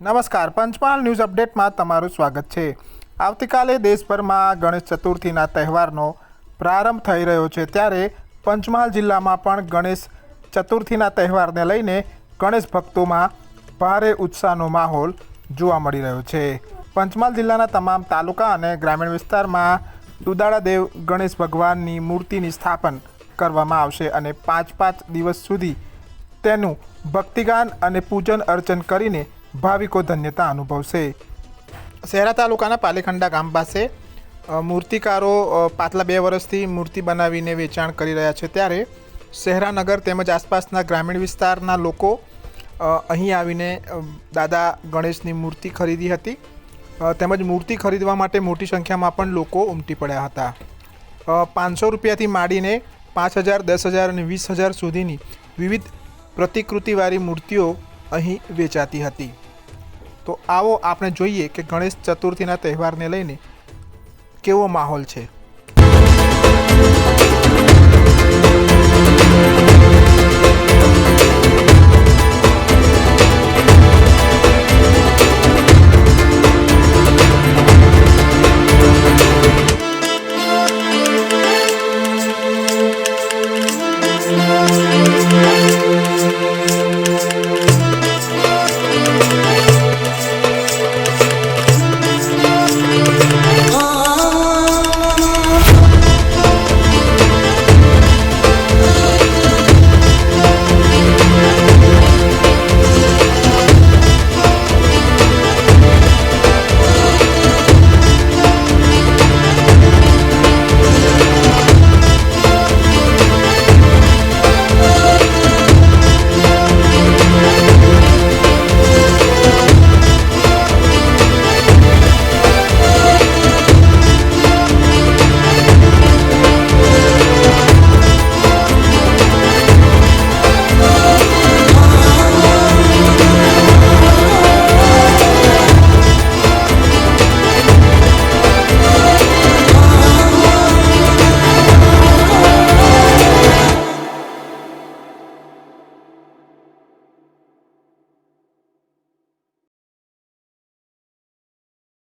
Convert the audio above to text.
નમસ્કાર, પંચમહાલ ન્યૂઝ અપડેટમાં તમારું સ્વાગત છે. આવતીકાલે દેશભરમાં ગણેશ ચતુર્થીના તહેવારનો પ્રારંભ થઈ રહ્યો છે, ત્યારે પંચમહાલ જિલ્લામાં પણ ગણેશ ચતુર્થીના તહેવારને લઈને ગણેશ ભક્તોમાં ભારે ઉત્સાહનો માહોલ જોવા મળી રહ્યો છે. પંચમહાલ જિલ્લાના તમામ તાલુકા અને ગ્રામીણ વિસ્તારમાં દુદાળા દેવ ગણેશ ભગવાનની મૂર્તિની સ્થાપન કરવામાં આવશે અને પાંચ પાંચ દિવસ સુધી તેનું ભક્તિગાન અને પૂજન અર્ચન કરીને ભાવિકો ધન્યતા અનુભવશે શહેરા તાલુકાના પાલેખંડા ગામ પાસે મૂર્તિકારો પાછલા બે વર્ષથી મૂર્તિ બનાવીને વેચાણ કરી રહ્યા છે. ત્યારે શહેરાનગર તેમજ આસપાસના ગ્રામીણ વિસ્તારના લોકો અહીં આવીને દાદા ગણેશની મૂર્તિ ખરીદી હતી. તેમજ મૂર્તિ ખરીદવા માટે મોટી સંખ્યામાં પણ લોકો ઉમટી પડ્યા હતા. પાંચસો રૂપિયાથી માંડીને પાંચ હજાર, દસ હજાર અને વીસ હજાર સુધીની વિવિધ પ્રતિકૃતિવાળી મૂર્તિઓ અહીં વેચાતી હતી. તો આવો આપણે જોઈએ કે ગણેશ ચતુર્થીના તહેવારને લઈને કેવો માહોલ છે.